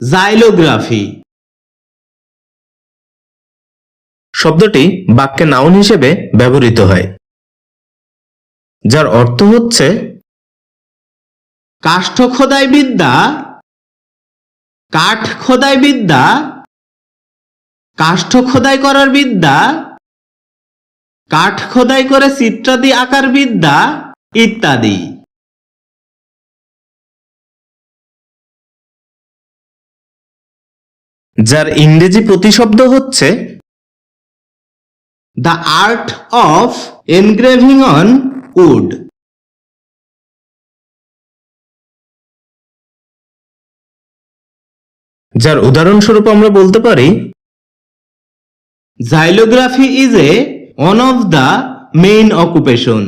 জাইলোগ্রাফি শব্দটি বাক্যে নাউন হিসেবে ব্যবহৃত হয় যার অর্থ হচ্ছে কাষ্ঠ খোদাই বিদ্যা কাঠ খোদাই বিদ্যা কাষ্ঠ খোদাই করার বিদ্যা কাঠ খোদাই করে চিত্রাদি আকার বিদ্যা ইত্যাদি। যার ইংরেজি প্রতিশব্দ হচ্ছে the art of engraving on wood যার উদাহরণস্বরূপ আমরা বলতে পারি xylography is a one of the main occupation